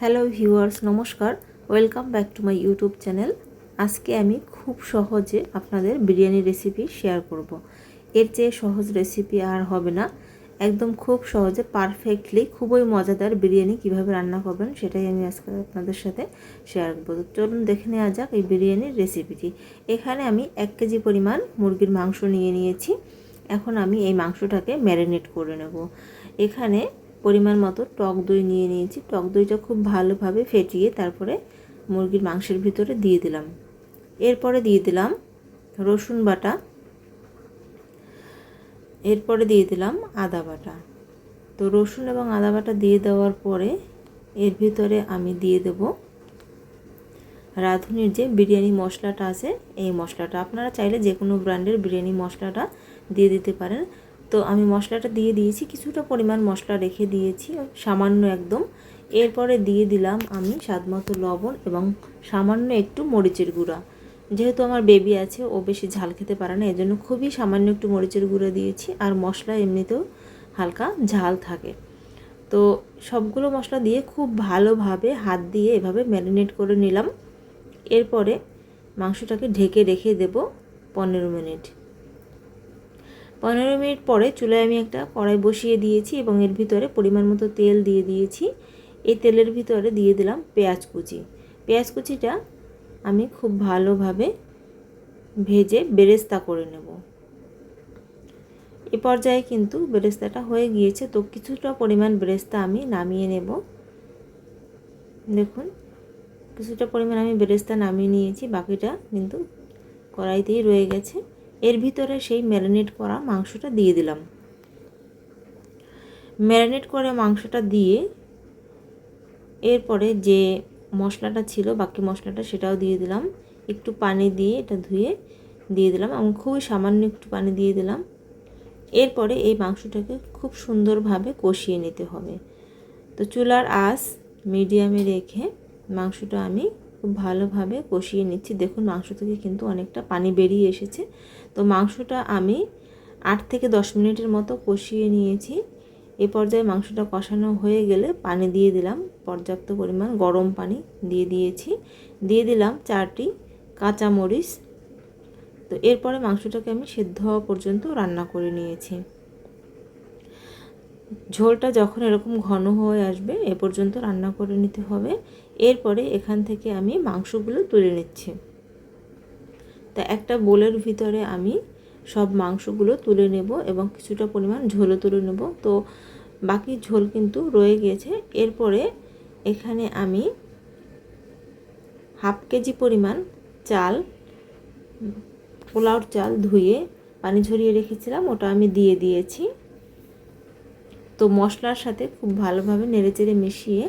Hello viewers, নমস্কার। Welcome back to my YouTube channel. আজকে আমি খুব সহজে আপনাদের বিরিয়ানি রেসিপি শেয়ার করব। এর চেয়ে সহজ রেসিপি আর হবে না। একদম খুব সহজে, পারফেক্টলি খুবই মজাদার বিরিয়ানি কীভাবে রান্না করবেন সেটাই আমি আজকে আপনাদের সাথে শেয়ার করব। চলুন দেখে নেওয়া যাক এই বিরিয়ানির রেসিপিটি। এখানে আমি এক কেজি পরিমাণ মুরগির মাংস নিয়ে নিয়েছি। এখন আমি এই মাংসটাকে ম্যারিনেট করে নেব। এখানে পরিমাণ মতো টক দই নিয়ে নিয়েছি। টক দইটা খুব ভালোভাবে ফেটিয়ে তারপরে মুরগির মাংসের ভিতরে দিয়ে দিলাম। এরপরে দিয়ে দিলাম রসুন বাটা। এরপরে দিয়ে দিলাম আদা বাটা। তো রসুন এবং আদা বাটা দিয়ে দেওয়ার পরে এর ভিতরে আমি দিয়ে দেব রাঁধুনির যে বিরিয়ানি মশলাটা আছে, এই মশলাটা। আপনারা চাইলে যে কোনো ব্র্যান্ডের বিরিয়ানি মশলাটা দিয়ে দিতে পারেন। তো আমি মশলাটা দিয়ে দিয়েছি, কিছুটা পরিমাণ মশলা রেখে দিয়েছি, সামান্য একদম। এরপরে দিয়ে দিলাম আমি স্বাদমতো লবণ এবং সামান্য একটু মরিচের গুঁড়া। যেহেতু আমার বেবি আছে, ও বেশি ঝাল খেতে পারে না, এজন্য খুবই সামান্য একটু মরিচের গুঁড়ো দিয়েছি, আর মশলা এমনিতেও হালকা ঝাল থাকে। তো সবগুলো মশলা দিয়ে খুব ভালোভাবে হাত দিয়ে এভাবে ম্যারিনেট করে নিলাম। এরপরে মাংসটাকে ঢেকে রেখে দেব পনেরো মিনিট। পনেরো মিনিট পরে চুলায় আমি একটা কড়াই বসিয়ে দিয়েছি এবং এর ভিতরে পরিমাণ মতো তেল দিয়ে দিয়েছি। এই তেলের ভিতরে দিয়ে দিলাম পেঁয়াজ কুচি। পেঁয়াজ কুচিটা আমি খুব ভালোভাবে ভেজে বেরেস্তা করে নেব। এ পর্যায়ে কিন্তু বেরেস্তাটা হয়ে গিয়েছে, তো কিছুটা পরিমাণ বেরেস্তা আমি নামিয়ে নেব। দেখুন, কিছুটা পরিমাণ আমি বেরেস্তা নামিয়ে নিয়েছি, বাকিটা কিন্তু কড়াইতেই রয়ে গেছে। এর ভিতরে সেই ম্যারিনেট করা মাংসটা দিয়ে দিলাম। ম্যারিনেট করে মাংসটা দিয়ে এরপরে যে মশলাটা ছিল, বাকি মশলাটা সেটাও দিয়ে দিলাম। একটু পানি দিয়ে এটা ধুয়ে দিয়ে দিলাম এবং খুবই সামান্য একটু পানি দিয়ে দিলাম। এরপরে এই মাংসটাকে খুব সুন্দরভাবে কষিয়ে নিতে হবে। তো চুলার আঁচ মিডিয়ামে রেখে মাংসটা আমি খুব ভালোভাবে কষিয়ে নিচ্ছি। দেখুন, মাংস থেকে কিন্তু অনেকটা পানি বেরিয়ে এসেছে। তো মাংসটা আমি আট থেকে দশ মিনিটের মতো কষিয়ে নিয়েছি। এ পর্যায়ে মাংসটা কষানো হয়ে গেলে পানি দিয়ে দিলাম। পর্যাপ্ত পরিমাণ গরম পানি দিয়ে দিয়েছি। দিয়ে দিলাম চারটি কাঁচামরিচ। তো এরপরে মাংসটাকে আমি সেদ্ধ হওয়া পর্যন্ত রান্না করে নিয়েছি। ঝোলটা যখন এরকম ঘন হয়ে আসবে, এ পর্যন্ত রান্না করে নিতে হবে। এরপরে এখান থেকে আমি মাংসগুলো তুলে নিচ্ছি। তা একটা বোলের ভিতরে আমি সব মাংসগুলো তুলে নেব এবং কিছুটা পরিমাণ ঝোলও তুলে নেব। তো বাকি ঝোল কিন্তু রয়ে গিয়েছে। এরপরে এখানে আমি হাফ কেজি পরিমাণ চাল, পোলাওর চাল ধুয়ে পানি ঝরিয়ে রেখেছিলাম, ওটা আমি দিয়ে দিয়েছি। তো মশলার সাথে খুব ভালোভাবে নেড়েচেড়ে মিশিয়ে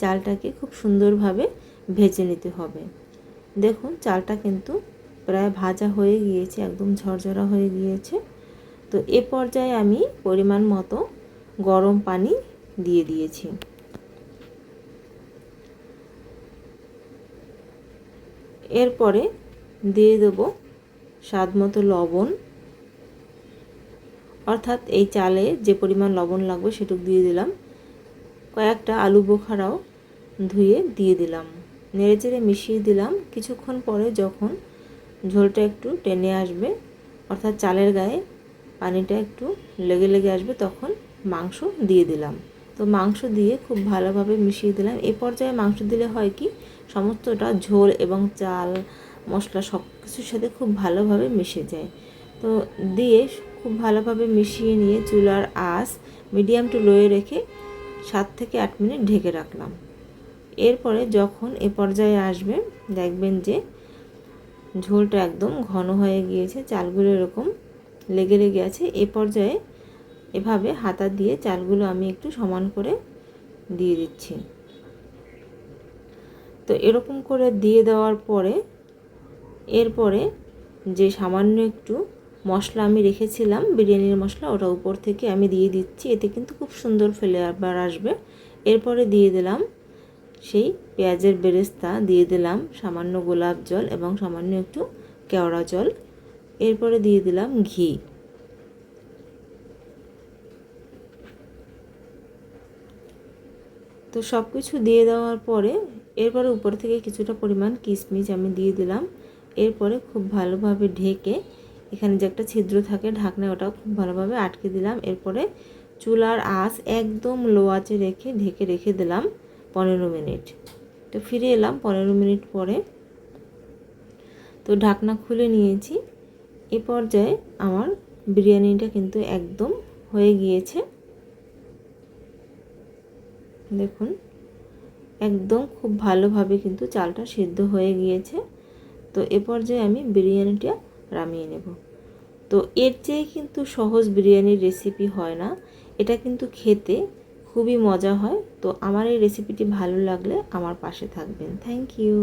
চালটাকে খুব সুন্দরভাবে ভেজে নিতে হবে। দেখুন, চালটা কিন্তু প্রায় ভাজা হয়ে গিয়েছে, একদম ঝরঝরা হয়ে গিয়েছে। তো এ পর্যায়ে আমি পরিমাণ মতো গরম পানি দিয়ে দিয়েছি। এরপরে দিয়ে দেব স্বাদ মতো লবণ অর্থাৎ এই চালে যে পরিমাণ লবণ লাগবে সেটুকু দিয়ে দিলাম। কয়েকটা আলু বোখারাও ধুয়ে দিয়ে দিলাম। নেড়েচেড়ে মিশিয়ে দিলাম। কিছুক্ষণ পরে যখন ঝোলটা একটু টেনে আসবে, অর্থাৎ চালের গায়ে পানিটা একটু লেগে লেগে আসবে, তখন মাংস দিয়ে দিলাম। তো মাংস দিয়ে খুব ভালোভাবে মিশিয়ে দিলাম। এ পর্যায়ে মাংস দিলে হয় কি, সমস্তটা ঝোল এবং চাল, মশলা সব কিছুর সাথে খুব ভালোভাবে মিশে যায়। তো দিয়ে খুব ভালোভাবে মিশিয়ে নিয়ে চুলার আঁচ মিডিয়াম টু লোয়ে রেখে সাত থেকে আট মিনিট ঢেকে রাখলাম। এরপরে যখন এ পর্যায়ে আসবে, দেখবেন যে ঝোলটা একদম ঘন হয়ে গিয়েছে, চালগুলো এরকম লেগে লেগে আছে। এ পর্যায়ে এভাবে হাতা দিয়ে চালগুলো আমি একটু সমান করে দিয়ে দিচ্ছি। তো এরকম করে দিয়ে দেওয়ার পরে, এরপরে যে সামান্য একটু মশলা আমি রেখেছিলাম, বিরিয়ানির মশলা ওটা উপর থেকে আমি দিয়ে দিচ্ছি, এতে কিন্তু খুব সুন্দর ফ্লেভার আসবে। এরপরে দিয়ে দিলাম সেই পেঁয়াজের বেরেস্তা, দিয়ে দিলাম সামান্য গোলাপ জল এবং সামান্য একটু কেওড়া জল। এরপরে দিয়ে দিলাম ঘি। তো সব কিছু দিয়ে দেওয়ার পরে এরপরে উপর থেকে কিছুটা পরিমাণ কিশমিশ আমি দিয়ে দিলাম। এরপরে খুব ভালোভাবে ঢেকে এখানে যে একটা ছিদ্র থাকে ঢাকনা ওটাও খুব ভালোভাবে আটকে দিলাম। এরপরে চুলার আঁচ একদম লো আঁচে রেখে ঢেকে রেখে দিলাম পনেরো মিনিট। তো ফিরে এলাম পনেরো মিনিট পরে। তো ঢাকনা খুলে নিয়েছি। এ পর্যায়ে আমার বিরিয়ানিটা কিন্তু একদম হয়ে গিয়েছে। দেখুন, একদম খুব ভালোভাবে কিন্তু চালটা সিদ্ধ হয়ে গিয়েছে। তো এ পর্যায়ে আমি বিরিয়ানিটা নামিয়ে নেব। তো এর চেয়ে কিন্তু সহজ বিরিয়ানির রেসিপি হয় না। এটা কিন্তু খেতে খুবই মজা হয়। তো আমার এই রেসিপিটি ভালো লাগলে আমার পাশে থাকবেন। Thank you